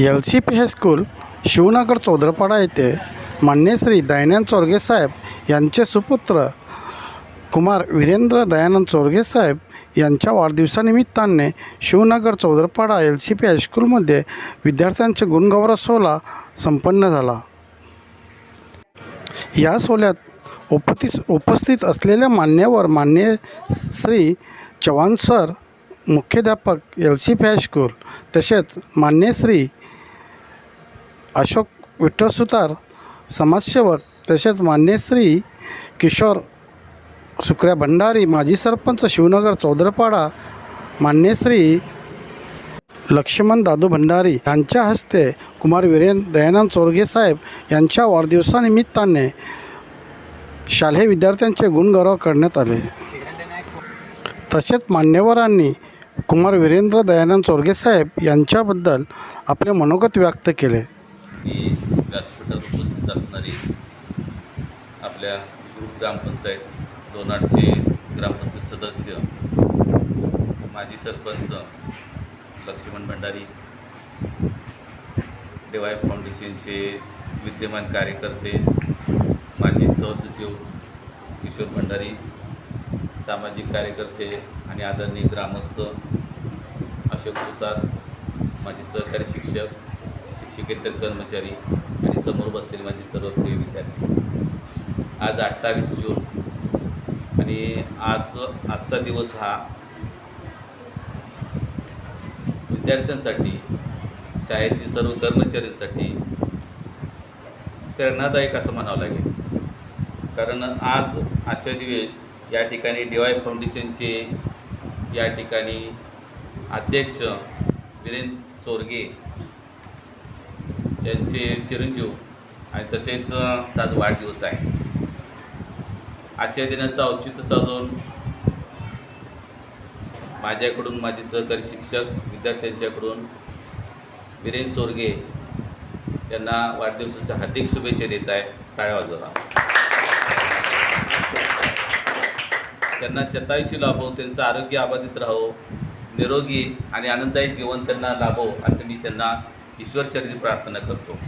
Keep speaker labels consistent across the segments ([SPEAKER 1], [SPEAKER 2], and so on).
[SPEAKER 1] L C P high school Shivnagar Chaudharpada येथे मान्य श्री दयानंद चोरगे साहेब यांचे सुपुत्र कुमार वीरेंद्र दयानंद चोरगे साहेब यांच्या वाढदिवसानिमित्ताने Shivnagar Chaudharpada L C P हायस्कूलमध्ये विद्यार्थ्यांचे गुणगौरव सोहळा संपन्न झाला. या सोहळ्यात उपस्थित उपस्थित असलेल्या मान्यवर मान्य श्री चव्हाण सर मुख्याध्यापक L C P high school तसेच मान्य श्री अशोक विठ्ठल सुतार समाजसेवक तसेच मान्यश्री किशोर सुक्र्या भंडारी माजी सरपंच शिवनगर चौधरपाडा मान्यश्री लक्ष्मण दादू भंडारी यांच्या हस्ते कुमार वीरेन दयानंद चोरगे साहेब यांच्या वाढदिवसानिमित्ताने शालेय विद्यार्थ्यांचे गुणगौरव करण्यात आले. तसेच मान्यवरांनी कुमार वीरेंद्र दयानंद चोरगे साहेब यांच्याबद्दल आपले मनोगत व्यक्त केले.
[SPEAKER 2] की व्यासपीठात उपस्थित असणारी आपल्या ग्रुप ग्रामपंचायत दोनाडचे ग्रामपंचायत सदस्य माजी सरपंच लक्ष्मण भंडारी डेवाय फाउंडेशनचे विद्यमान कार्यकर्ते माजी सहसचिव किशोर भंडारी सामाजिक कार्यकर्ते आणि आदरणीय ग्रामस्थ अशोक सुतार माझे सहकारी शिक्षक शिक्षकेतर कर्मचारी आणि समोर बसलेले माझे सर्व प्रिय विद्यार्थी. आज अठ्ठावीस जून आणि आज आजचा दिवस हा विद्यार्थ्यांसाठी शाळेतील सर्व कर्मचाऱ्यांसाठी प्रेरणादायक असं म्हणावं लागेल. कारण आज आजच्या दिवस या ठिकाणी डी वाय फाउंडेशनचे या ठिकाणी अध्यक्ष वीरेंद्र चोरगे यांचे चिरंजीव आणि तसेच आज वाढदिवस आहे. आजच्या दिनाचं औचित्य साधून माझ्याकडून माझे सहकारी शिक्षक विद्यार्थ्यांच्याकडून वीरेन चोरगे यांना वाढदिवसाच्या हार्दिक शुभेच्छा देत आहे. टाळ्या वाजवा. त्यांना शतायुषी लाभो त्यांचं आरोग्य अबाधित राहो निरोगी आणि आनंददायी जीवन त्यांना लाभो असं मी त्यांना ईश्वरचरणी प्रार्थना करतो.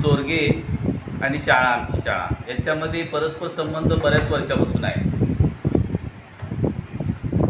[SPEAKER 2] चोरगे आणि शाळा आमची शाळा याच्यामध्ये परस्पर संबंध बऱ्याच वर्षापासून आहे.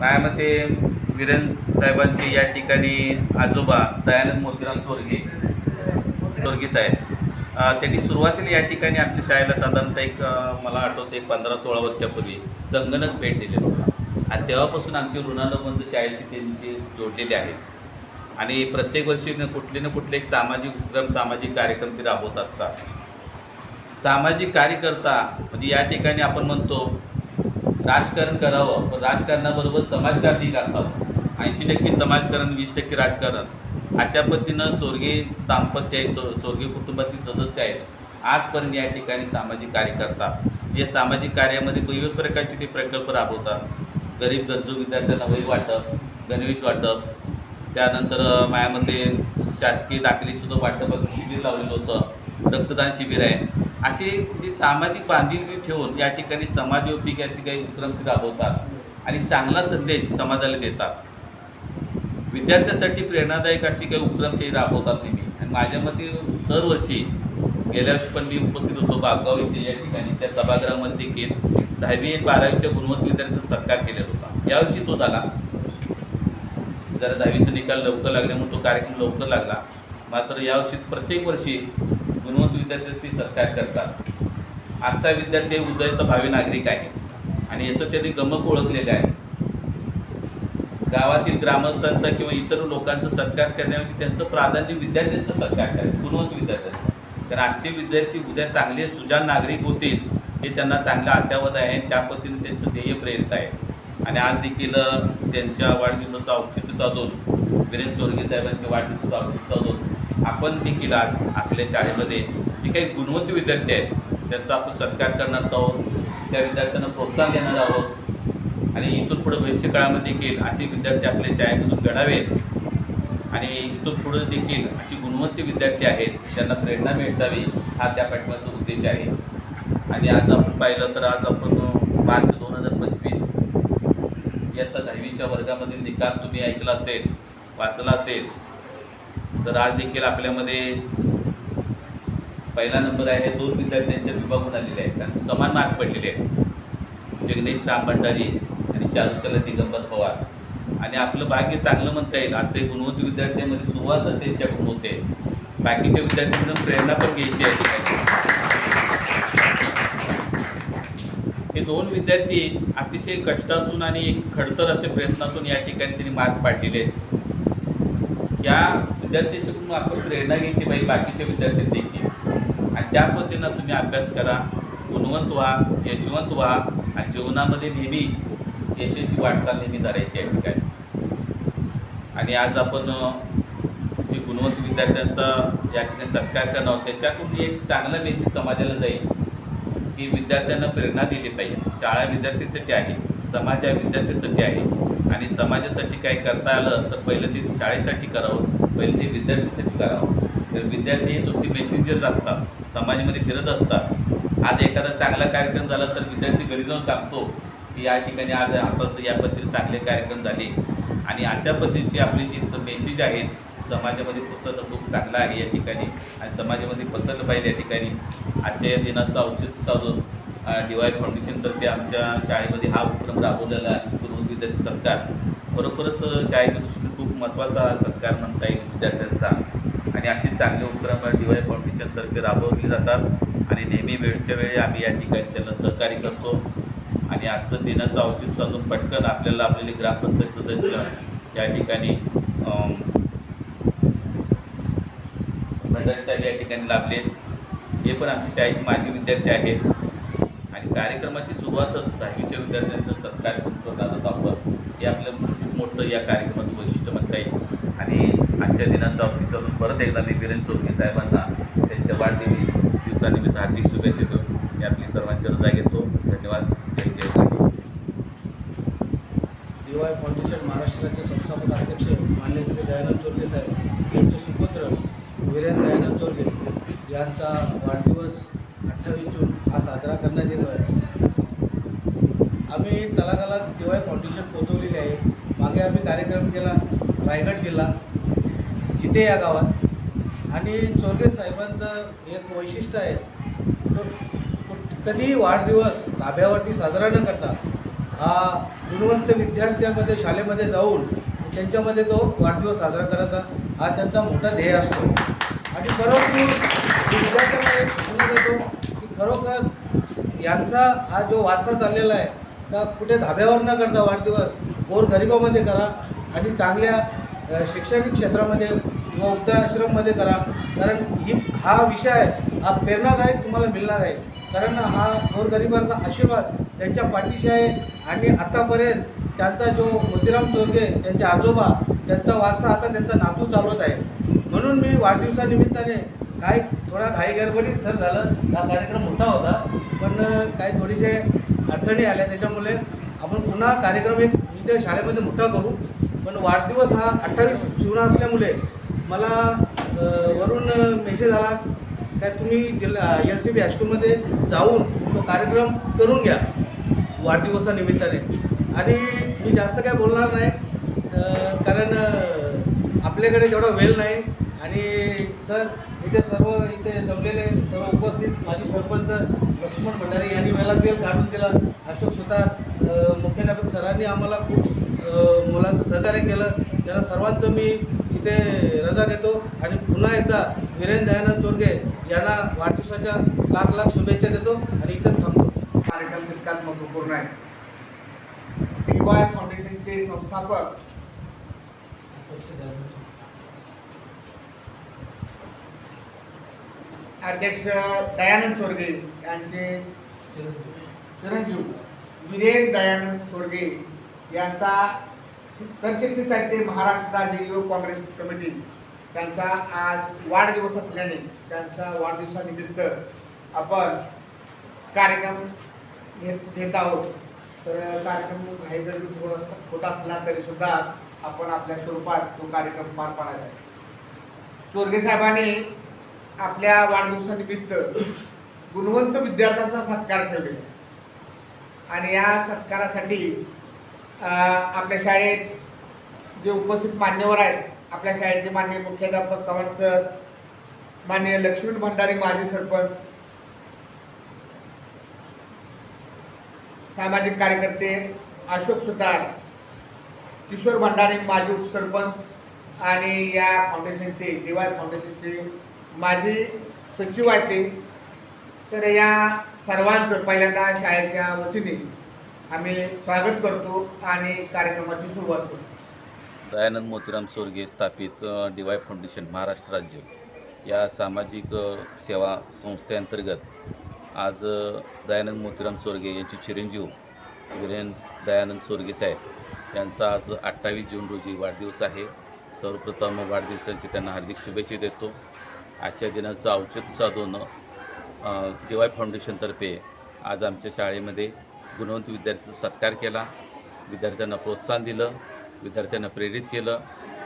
[SPEAKER 2] माझ्या वीरेन साहेबांचे या ठिकाणी आजोबा दयानंद मोतीराम चोरगे चोरगे साहेब त्यांनी सुरुवातीला या ठिकाणी आमच्या शाळेला साधारणतः एक मला आठवतं एक पंधरा सोळा वर्षापूर्वी संगणक भेट दिलेला होता. आणि तेव्हापासून आमची ऋणानुबंध शाळेशी त्यांची जोडलेले आहेत. आणि प्रत्येक वर्षी कुठले ना कुठले एक सामाजिक उपक्रम सामाजिक कार्यक्रम ते राबवत असतात. सामाजिक कार्यकर्ता म्हणजे या ठिकाणी आपण म्हणतो राजकारण करावं पण राजकारणाबरोबर समाजकारणी असावं. ऐंशी टक्के समाजकारण वीस टक्के राजकारण. अशा पद्धतीनं चोरगे दाम्पत्य आहे चो चोरगे कुटुंबातील सदस्य आहेत. आजपर्यंत या ठिकाणी सामाजिक कार्यकर्ता या सामाजिक कार्यामध्ये विविध प्रकारचे ते प्रकल्प राबवतात. गरीब गरजू विद्यार्थ्यांना वही वाटप गणवेश वाटप त्यानंतर मायामध्ये शासकीय दाखलेसुद्धा वाटप शिबिर लावलेलं होतं. रक्तदान शिबिर आहे. असे जे सामाजिक बांधिलकी ठेवून या ठिकाणी समाजोपयोगी असे काही उपक्रम ते राबवतात आणि चांगला संदेश समाजाला देतात. विद्यार्थ्यासाठी प्रेरणादायक असे काही उपक्रम ते राबवतात नेहमी. आणि माझ्या मते दरवर्षी गेल्या वर्षी पण मी उपस्थित होतो बागगाव इथे या ठिकाणी. त्या सभागृहामध्ये देखील दहावी आणि बारावीच्या गुणवत्ता विद्यार्थ्यांचा सत्कार केलेला होता. यावर्षी तो झाला. जरा दहावीचा निकाल लवकर लागल्यामुळे तो कार्यक्रम लवकर लागला. मात्र यावर्षी प्रत्येक वर्षी गुणवंत विद्यार्थी सत्कार करतात. आजचा विद्यार्थी उदयचा भावी नागरिक आहे. आणि याचं त्यांनी गमक ओळखलेलं आहे. गावातील ग्रामस्थांचा किंवा इतर लोकांचा सत्कार करण्याऐवजी त्यांचं प्राधान्य विद्यार्थ्यांचा सत्कार करायचं गुणवंत विद्यार्थ्यांचा तर आजचे विद्यार्थी उद्या चांगले सुजान नागरिक होतील हे त्यांना चांगला आशावाद आहे आणि त्या पद्धतीने त्यांचं ध्येय प्रेरित आहे. आणि आज देखील त्यांच्या वाढदिवसाचं औचित्य साधून वीरेन चोरगे साहेबांच्या वाढदिवसाचं औचित्य साधून आपण देखील आज आपल्या शाळेमध्ये जे काही गुणवंत विद्यार्थी आहेत त्यांचा आपण सत्कार करणार आहोत त्या विद्यार्थ्यांना प्रोत्साहन देणार आहोत. आणि इथून पुढे भविष्य काळामध्ये देखील असे विद्यार्थी आपल्या शाळेमधून घडावेत आणि इथून पुढे देखील अशी गुणवंत विद्यार्थी आहेत त्यांना प्रेरणा मिळतावी हा त्या पाठिंबाचा उद्देश आहे. आणि आज आपण पाहिलं तर आज आपण मार्च दोन हजार पंचवीस इयत्ता दहावीच्या वर्गामधील निकाल तुम्ही ऐकला असेल वाचला असेल तर आज देखील आपल्यामध्ये पहिला नंबर आहे दोन विद्यार्थ्यांच्या विभागून आलेले आहेत आणि समान मार्क पडलेले आहेत. जगनेश राम भंडारी आणि चारुशाला दिगंबर पवार. आणि आपलं भाग्य चांगलं म्हणता येईल असे गुणवंत विद्यार्थ्यांमध्ये सुरुवातच त्यांच्याकडून होते. बाकीच्या विद्यार्थ्यांकडून प्रेरणा पण घ्यायची आहे. ठिकाणी हे दोन विद्यार्थी अतिशय कष्टातून आणि एक खडतर असे प्रयत्नातून या ठिकाणी त्यांनी मार्ग पाडलेले आहेत या विद्यार्थ्यांच्याकडून आपण प्रेरणा घ्यायची पाहिजे बाकीच्या विद्यार्थी देखील. आणि त्या पद्धतीनं तुम्ही अभ्यास करा गुणवंत व्हा यशवंत व्हा आणि जीवनामध्ये नेहमी यशाची वाटचाल नेहमी करायची या ठिकाणी. आणि आज आपण जे गुणवंत विद्यार्थ्यांचा या ठिकाणी सत्कार करणार त्याच्यातून एक चांगला मेसेज समाजाला जाईल की विद्यार्थ्यांना प्रेरणा दिली पाहिजे. शाळा विद्यार्थ्यासाठी आहे समाज हा विद्यार्थ्यासाठी आहे आणि समाजासाठी काय करता आलं तर पहिलं ते शाळेसाठी करावं पहिलं ते विद्यार्थ्यासाठी करावं. तर विद्यार्थी हे तुमचे मेसेंजर्स असतात समाजामध्ये फिरत असतात. आज एखादा चांगला कार्यक्रम झाला तर विद्यार्थी घरी जाऊन सांगतो की या ठिकाणी आज असं असं या पद्धतीने चांगले कार्यक्रम झाले. आणि अशा पद्धतीची आपली जी मेसेज आहेत समाजामध्ये पसरणं खूप चांगलं आहे या ठिकाणी. आणि समाजामध्ये पसरलं पाहिजे या ठिकाणी. आजच्या या दिनाचं औचित्य साधून डी वाय फाउंडेशनतर्फे आमच्या शाळेमध्ये हा उपक्रम राबवलेला आहे. पूर्व विद्यार्थी सत्कार खरोखरच शाळेच्या दृष्टीने खूप महत्त्वाचा सत्कार म्हणता येईल विद्यार्थ्यांचा. आणि असे चांगले उपक्रम डी वाय फाउंडेशनतर्फे राबवले जातात. आणि नेहमी वेळच्या वेळी आम्ही या ठिकाणी त्यांना सहकार्य करतो. आणि आजचं दिनाचं औचित साधून पटकन आपल्याला आपलेले ग्रामपंचायत सदस्य या ठिकाणी अम, भंडारी साहेब या ठिकाणी लाभले. हे पण आमच्या शाळेचे माजी विद्यार्थी आहेत. आणि कार्यक्रमाची सुरुवातच दहावीच्या विद्यार्थ्यांचा सत्कार करणार आपण हे आपलं खूप मोठं या कार्यक्रमाचं वैशिष्ट्य म्हणता येईल. आणि आजच्या दिनाचा अवधी साधून परत एकदा मी वीरेंद्र चौधरी साहेबांना त्यांच्या वाढदिवस दिवसानिमित्त हार्दिक शुभेच्छा देतो मी आपली सर्वांची रजा घेतो. धन्यवाद.
[SPEAKER 3] डी वाय फाउंडेशन महाराष्ट्र राज्य संस्थापक अध्यक्ष मान्य श्री दयानंद चोरगे साहेब यांचे सुपुत्र वीरेंद्र दयानंद चोरगे यांचा वाढदिवस अठ्ठावीस जून हा साजरा करण्यात येतो आहे. आम्ही तलागाला डी वाय फाउंडेशन पोचवलेले आहे. मागे आम्ही कार्यक्रम केला रायगड जिल्हा जिथे या गावात. आणि चोरगे साहेबांचं एक वैशिष्ट्य आहे तो कधीही वाढदिवस धाब्यावरती साजरा न करता हा गुणवंत विद्यार्थ्यांमध्ये शाळेमध्ये जाऊन त्यांच्यामध्ये तो वाढदिवस साजरा करायचा हा त्यांचा मोठा ध्येय असतो. आणि खरोखर मी विद्यार्थ्यांना सूचना देतो की खरोखर यांचा हा जो वारसा चाललेला आहे का कुठे धाब्यावर न करता वाढदिवस गोर गरिबामध्ये करा आणि चांगल्या शैक्षणिक क्षेत्रामध्ये किंवा उत्तराश्रममध्ये करा. कारण ही हा विषय हा प्रेरणादायक तुम्हाला मिळणार आहे. कारण हा गोरगरिबांचा आशीर्वाद त्यांच्या पाठीशी आहे. आणि आतापर्यंत त्यांचा जो मोतीराम चोरगे त्यांचे आजोबा त्यांचा वारसा आता त्यांचा नातू चालवत आहे. म्हणून मी वाढदिवसानिमित्ताने काय थोडा घाईगडबडीत सर झालं. हा कार्यक्रम मोठा होता. पण काही थोडेसे अडचणी आल्या त्याच्यामुळे आपण पुन्हा कार्यक्रम एक इथे शाळेमध्ये मोठा करू. पण वाढदिवस हा अठ्ठावीस जून असल्यामुळे मला वरून मेसेज आला. काय तुम्ही जिल्हा एल सी बी हायस्कूलमध्ये जाऊन तो कार्यक्रम करून घ्या वाढदिवसानिमित्ताने. आणि मी जास्त काय बोलणार नाही कारण आपल्याकडे तेवढा वेळ नाही आणि सर इथे सर्व इथे जमलेले सर्व उपस्थित माजी सरपंच लक्ष्मण भंडारी यांनी वेळात वेळ काढून दिला. अशोक सुतार मुख्याध्यापक सरांनी आम्हाला खूप मुलांचं सहकार्य केलं. त्यांना सर्वांचं मी इथे रजा घेतो आणि पुन्हा एकदा वीरेन दयानंद चोरगे यांना वाढदिवसाच्या लाख लाख शुभेच्छा देतो आणि इथं थांबतो.
[SPEAKER 4] कार्यक्रम तितकाच महत्त्वपूर्ण आहे. डी वाय फाउंडेशनचे संस्थापक अध्यक्ष दयानंद चोरगे यांचे चिरंजीव वीरेन दयानंद चोरगे यांचा सरचिटणीसाठी महाराष्ट्र राज्य युवक काँग्रेस कमिटी. त्यांचा आज वाढदिवस असल्याने त्यांचा वाढदिवसानिमित्त आपण कार्यक्रम घेत घेत आहोत. तर कार्यक्रम घाईगडबीत होत अस होत असला तरी सुद्धा आपण आपल्या स्वरूपात तो कार्यक्रम पार पाडायचा आहे. चोरगे साहेबांनी आपल्या वाढदिवसानिमित्त गुणवंत विद्यार्थ्यांचा सत्कार ठेवलेला आणि या सत्कारासाठी आपल्या शाळेत जे उपस्थित मान्यवर आहेत आपल्या शाळेचे माननीय मुख्याध्यापक चव्हाण सर माननीय लक्ष्मण भंडारी माजी सरपंच सामाजिक कार्यकर्ते अशोक सुतार किशोर भंडारी माजी उपसरपंच आणि या फाउंडेशनचे दिवाळ फाउंडेशनचे माजी सचिव आहेत ते. तर या सर्वांचं पहिल्यांदा शाळेच्या वतीने आम्ही स्वागत करतो आणि कार्यक्रमाची सुरुवात करतो.
[SPEAKER 2] दयानंद मोतीराम चोरगे स्थापित डी वाय फाउंडेशन महाराष्ट्र राज्य. या सामाजिक सेवा संस्थेअंतर्गत आज दयानंद मोतीराम चोरगे यांचे चिरंजीव वीरेन दयानंद चोरगे साहेब यांचा आज अठ्ठावीस जून रोजी वाढदिवस आहे. सर्वप्रथम वाढदिवसाची त्यांना हार्दिक शुभेच्छा देतो. आजच्या दिनाचं औचित्य साधून डी वाय फाउंडेशनतर्फे आज आमच्या शाळेमध्ये गुणवंत विद्यार्थ्यांचा सत्कार केला. विद्यार्थ्यांना प्रोत्साहन दिलं. विद्यार्थ्यांना प्रेरित केलं.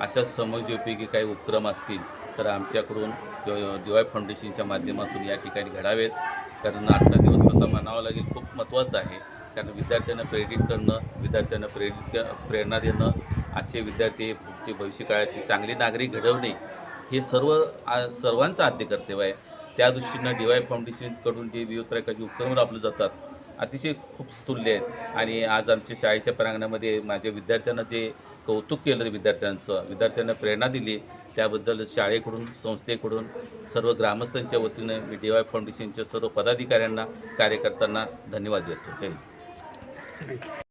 [SPEAKER 2] अशा समाजोपयोगी काही उपक्रम असतील तर आमच्याकडून डी वाय फाउंडेशनच्या माध्यमातून या ठिकाणी घडावेत. कारण आजचा दिवस तसा म्हणावा लागेल खूप महत्त्वाचा आहे. कारण विद्यार्थ्यांना प्रेरित करणं विद्यार्थ्यांना प्रेरित प्रेरणा देणं आजचे विद्यार्थी पुढचे भविष्य चांगले नागरिक घडवणे हे सर्व सर्वांचं आद्य कर्तव्य आहे. त्या दृष्टीनं डी वाय फाउंडेशनकडून जे विविध प्रकारचे उपक्रम राबवले जातात अतिशय खूप स्तुल्य आहेत. आणि आज आमच्या शाळेच्या प्रांगणामध्ये माझ्या विद्यार्थ्यांना जे कौतुक केलं विद्यार्थ्यांचं विद्यार्थ्यांना प्रेरणा दिली त्याबद्दल शाळेकडून संस्थेकडून सर्व ग्रामस्थांच्या वतीने मी डी वाय फाउंडेशनच्या सर्व पदाधिकाऱ्यांना कार्यकर्त्यांना धन्यवाद देतो. जय